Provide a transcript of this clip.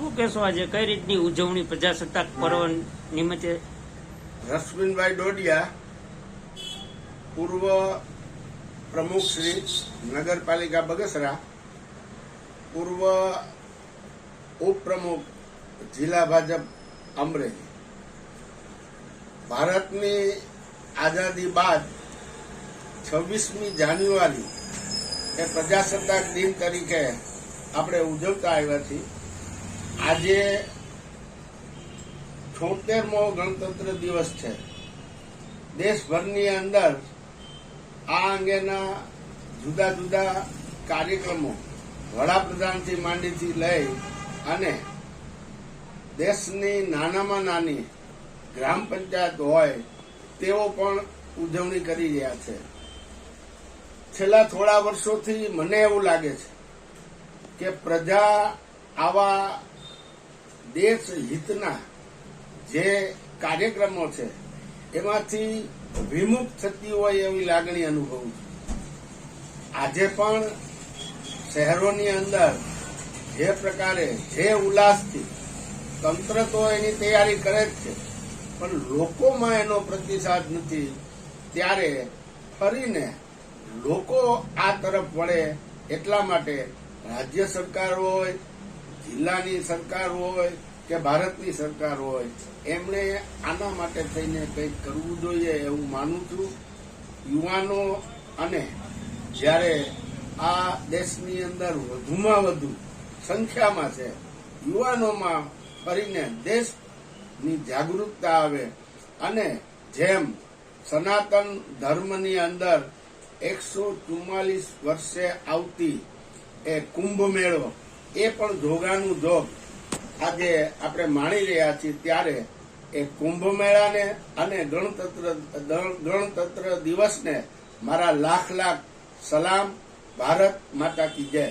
શું કહેશો આજે? કઈ રીતની ઉજવણી પ્રજાસત્તાક પર્વ નિમિત્તે? રશ્મિનભાઈ ડોડિયા, પૂર્વ પ્રમુખ શ્રી નગરપાલિકા બગસરા, પૂર્વ ઉપપ્રમુખ જિલ્લા ભાજપ અમરેલી. ભારતની આઝાદી બાદ છવ્વીસમી જાન્યુઆરી એ પ્રજાસત્તાક દિન તરીકે આપણે ઉજવતા આવ્યા છીએ. આજે છોતેરમો ગણતંત્ર દિવસ છે. દેશભરની અંદર આ અંગેના જુદા જુદા કાર્યક્રમો વડાપ્રધાનથી માંડીથી લઈ અને દેશની નાનામાં નાની ગ્રામ પંચાયત હોય તેઓ પણ ઉજવણી કરી રહ્યા છે. છેલ્લા થોડા વર્ષોથી મને એવું લાગે છે કે પ્રજા આવા દેશ હિતના જે કાર્યક્રમો છે, એમાંથી વિમુખ થતી હોય એવી લાગણી અનુભવું આજે પણ શહેરોની અંદર જે પ્રકારે, જે ઉલ્લાસથી તંત્ર તો એની તૈયારી કરે જ છે, પણ લોકોમાં એનો પ્રતિસાદ નથી. ત્યારે ફરીને લોકો આ તરફ વળે એટલા માટે રાજ્ય સરકાર હોય, જિલ્લાની સરકાર હોય કે ભારતની સરકાર હોય, એમણે આના માટે થઈને કંઈક કરવું જોઈએ એવું માનું છું. યુવાનો અને જ્યારે આ દેશની અંદર વધુમાં વધુ સંખ્યામાં છે, યુવાનોમાં ફરીને દેશની જાગૃતતા આવે અને જેમ સનાતન ધર્મની અંદર એકસો ચુમ્માલીસ વર્ષે આવતી એ કુંભ મેળો એ પણ જોગાનું જોગ આજે આપણે માણી રહ્યા છીએ ત્યારે એ કુંભ મેળાને અને ગણતંત્ર ગણતંત્ર દિવસને મારા લાખ લાખ સલામ, ભારત માતા કી જય.